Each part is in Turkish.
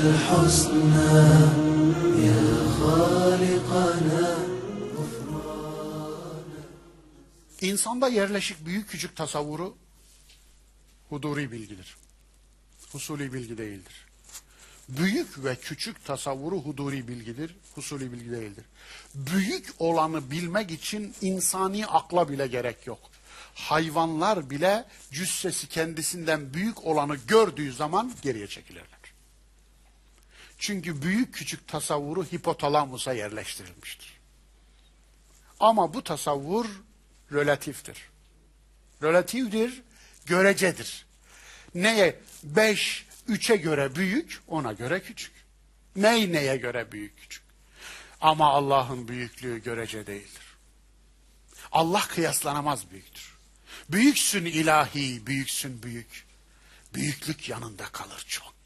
الحسنى يا خالقنا İnsanda yerleşik büyük küçük tasavvuru huduri bilgidir. Husuli bilgi değildir. Büyük ve küçük tasavvuru huduri bilgidir, husuli bilgi değildir. Büyük olanı bilmek için insani akla bile gerek yok. Hayvanlar bile cüssesi kendisinden büyük olanı gördüğü zaman geriye çekilirler. Çünkü büyük küçük tasavvuru hipotalamusa yerleştirilmiştir. Ama bu tasavvur relatiftir. Relatifdir, görecedir. Neye? Beş, üçe göre büyük, ona göre küçük. Ney neye göre büyük küçük? Ama Allah'ın büyüklüğü görece değildir. Allah kıyaslanamaz büyüktür. Büyüksün ilahi, büyüksün büyük. Büyüklük yanında kalır çok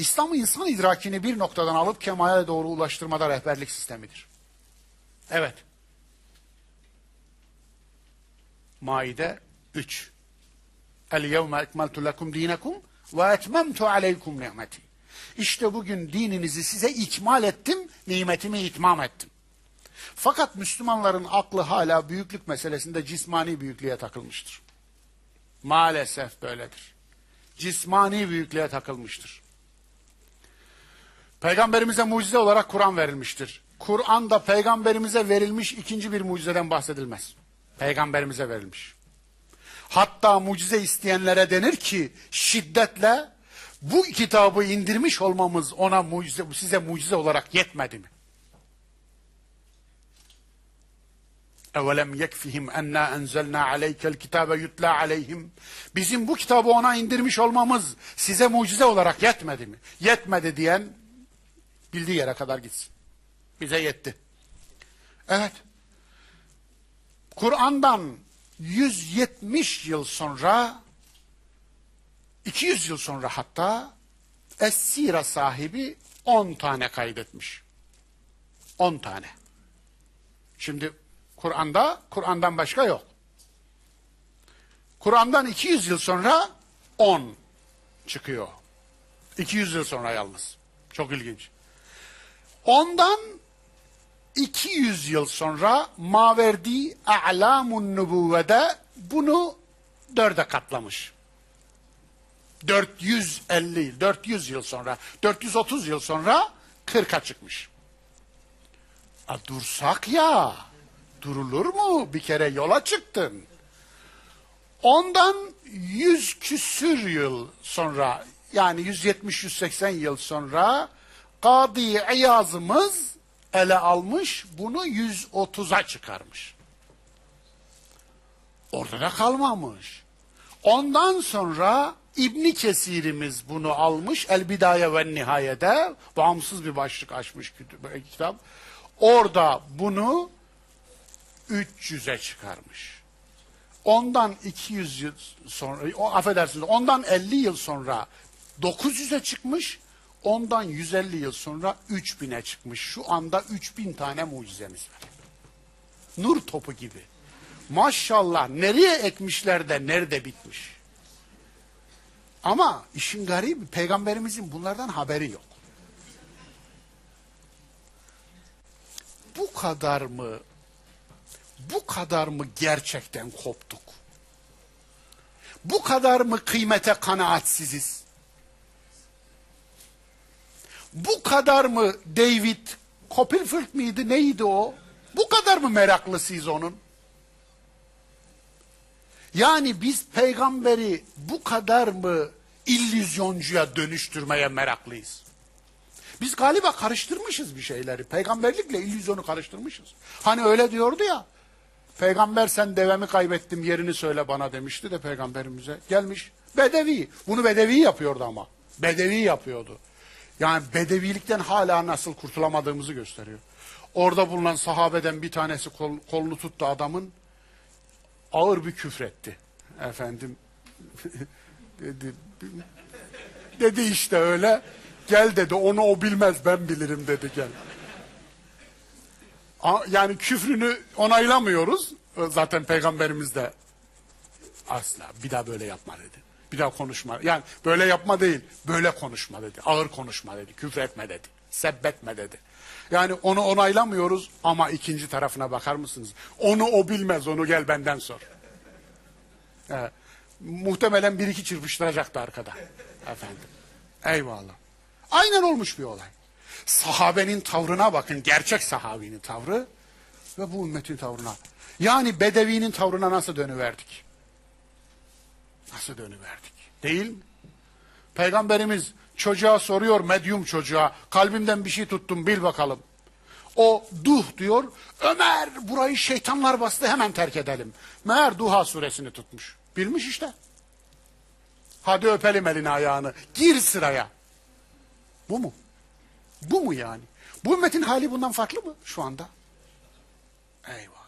küçük. İslam insan idrakini bir noktadan alıp kemale doğru ulaştırmada rehberlik sistemidir. Evet. Maide 3. El yevme ekmeltu lekum dinekum ve etmemtu aleykum nimeti. İşte bugün dininizi size ikmal ettim, nimetimi itmam ettim. Fakat Müslümanların aklı hala büyüklük meselesinde cismani büyüklüğe takılmıştır. Maalesef böyledir. Cismani büyüklüğe takılmıştır. Peygamberimize mucize olarak Kur'an verilmiştir. Kur'an'da peygamberimize verilmiş ikinci bir mucizeden bahsedilmez. Peygamberimize verilmiş. Hatta mucize isteyenlere denir ki şiddetle bu kitabı indirmiş olmamız ona mucize, size mucize olarak yetmedi mi? Evelem yekfihim enna enzelna aleykel kitabe yutla aleyhim. Bizim bu kitabı ona indirmiş olmamız size mucize olarak yetmedi mi? Yetmedi diyen bildiği yere kadar gitsin. Bize yetti. Evet. Kur'an'dan 170 yıl sonra 200 yıl sonra hatta Es-Sira sahibi 10 tane kaydetmiş. 10 tane. Şimdi Kur'an'da Kur'an'dan başka yok. Kur'an'dan 200 yıl sonra 10 çıkıyor. 200 yıl sonra yalnız. Çok ilginç. Ondan 200 yıl sonra Maverdi A'lamun Nubuvve'de bunu dörde katlamış. 450, 400 yıl sonra, 430 yıl sonra 40'a çıkmış. A, dursak ya, durulur mu? Bir kere yola çıktın. Ondan 100 küsür yıl sonra, yani 170-180 yıl sonra Kadi İyaz'ımız ele almış, bunu 130'a çıkarmış. Orada da kalmamış. Ondan sonra İbni Kesir'imiz bunu almış, El Bidaye ve Nihaye'de, bağımsız bir başlık açmış kitap. Orada bunu 300'e çıkarmış. Ondan 200 yıl sonra, o affedersiniz, ondan 50 yıl sonra 900'e çıkmış, Ondan 150 yıl sonra 3000'e çıkmış. Şu anda 3000 tane mucizemiz var. Nur topu gibi. Maşallah nereye ekmişler de nerede bitmiş. Ama işin garibi peygamberimizin bunlardan haberi yok. Bu kadar mı bu kadar mı gerçekten koptuk? Bu kadar mı kıymete kanaatsiziz? Bu kadar mı David Copperfield miydi neydi o? Bu kadar mı meraklısıyız onun? Yani biz peygamberi bu kadar mı illüzyoncuya dönüştürmeye meraklıyız? Biz galiba karıştırmışız bir şeyleri. Peygamberlikle illüzyonu karıştırmışız. Hani öyle diyordu ya. Peygamber sen devemi kaybettim yerini söyle bana demişti de peygamberimize. Gelmiş bedevi. Bunu bedevi yapıyordu ama. Bedevi yapıyordu. Yani bedevilikten hala nasıl kurtulamadığımızı gösteriyor. Orada bulunan sahabeden bir tanesi kol, kolunu tuttu adamın. Ağır bir küfretti. Efendim dedi. Dedi işte öyle. Gel dedi onu o bilmez ben bilirim dedi gel. Yani küfrünü onaylamıyoruz. Zaten peygamberimiz de asla bir daha böyle yapma dedi. Bir daha konuşma. Yani böyle yapma değil. Böyle konuşma dedi. Ağır konuşma dedi. Küfretme dedi. Sebbetme dedi. Yani onu onaylamıyoruz ama ikinci tarafına bakar mısınız? Onu o bilmez. Onu gel benden sor. Evet. Muhtemelen bir iki çırpıştıracaktı arkada. Efendim. Eyvallah. Aynen olmuş bir olay. Sahabenin tavrına bakın. Gerçek sahabinin tavrı ve bu ümmetin tavrına. Yani Bedevi'nin tavrına nasıl dönüverdik? Nasıl dönüverdik? Değil mi? Peygamberimiz çocuğa soruyor medyum çocuğa. Kalbimden bir şey tuttum bil bakalım. O duh diyor. Ömer burayı şeytanlar bastı hemen terk edelim. Meğer Duha suresini tutmuş. Bilmiş işte. Hadi öpelim elini ayağını. Gir sıraya. Bu mu? Bu mu yani? Bu ümmetin hali bundan farklı mı şu anda? Eyvah.